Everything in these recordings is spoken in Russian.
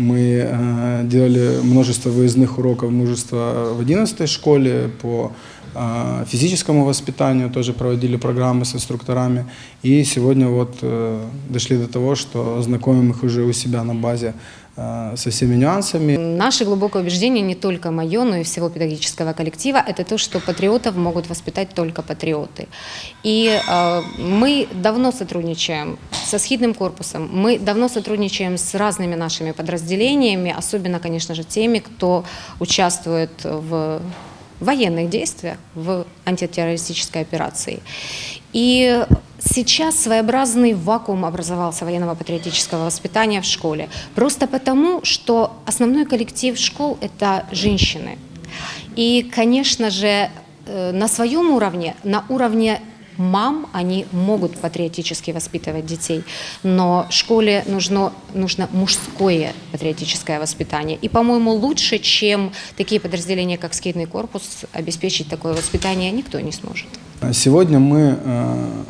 Мы э, делали множество выездных уроков мужества в 11 школе по э, физическому воспитанию, тоже проводили программы с инструкторами. И сегодня вот э, дошли до того, что знакомим их уже у себя на базе э, со всеми нюансами. Наше глубокое убеждение, не только мое, но и всего педагогического коллектива, это то, что патриотов могут воспитать только патриоты. И э, мы давно сотрудничаем со схидным корпусом, мы давно сотрудничаем с разными нашими подразделениями, особенно, конечно же, теми, кто участвует в военных действиях, в антитеррористической операции. И сейчас своеобразный вакуум образовался военного патриотического воспитания в школе. Просто потому, что основной коллектив школ – это женщины. И, конечно же, э, на своем уровне, на уровне мам, они могут патриотически воспитывать детей, но школе нужно, нужно мужское патриотическое воспитание. И, по-моему, лучше, чем такие подразделения, как скейтный корпус, обеспечить такое воспитание никто не сможет. Сегодня мы э,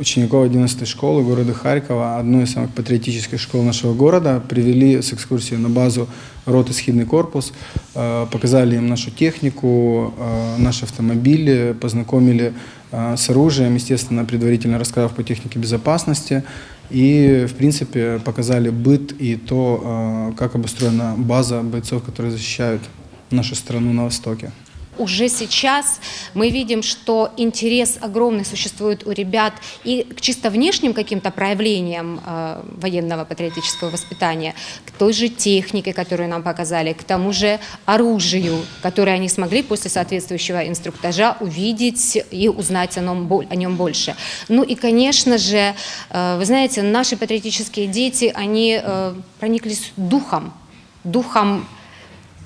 учеников 11 школы города Харькова, одной из самых патриотических школ нашего города, привели с экскурсии на базу роты «Схидный корпус», э, показали им нашу технику, э, наши автомобили, познакомили э, с оружием, естественно, предварительно рассказав по технике безопасности. И, в принципе, показали быт и то, как обустроена база бойцов, которые защищают нашу страну на Востоке уже сейчас мы видим, что интерес огромный существует у ребят и к чисто внешним каким-то проявлениям э, военного патриотического воспитания, к той же технике, которую нам показали, к тому же оружию, которое они смогли после соответствующего инструктажа увидеть и узнать о нем, о нем больше. Ну и, конечно же, э, вы знаете, наши патриотические дети, они э, прониклись духом, духом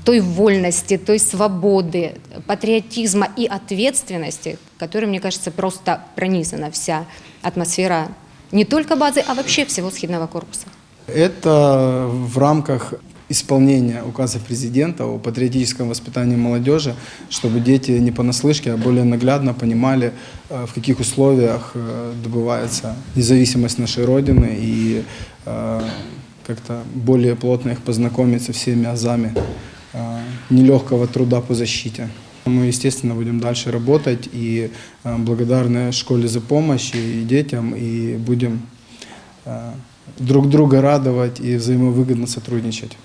той вольности, той свободы, патриотизма и ответственности, которой, мне кажется, просто пронизана вся атмосфера не только базы, а вообще всего схидного корпуса. Это в рамках исполнения указа президента о патриотическом воспитании молодежи, чтобы дети не понаслышке, а более наглядно понимали, э, в каких условиях э, добывается независимость нашей Родины и э, как-то более плотно их познакомить со всеми азами нелегкого труда по защите. Мы, естественно, будем дальше работать и благодарны школе за помощь и детям, и будем друг друга радовать и взаимовыгодно сотрудничать.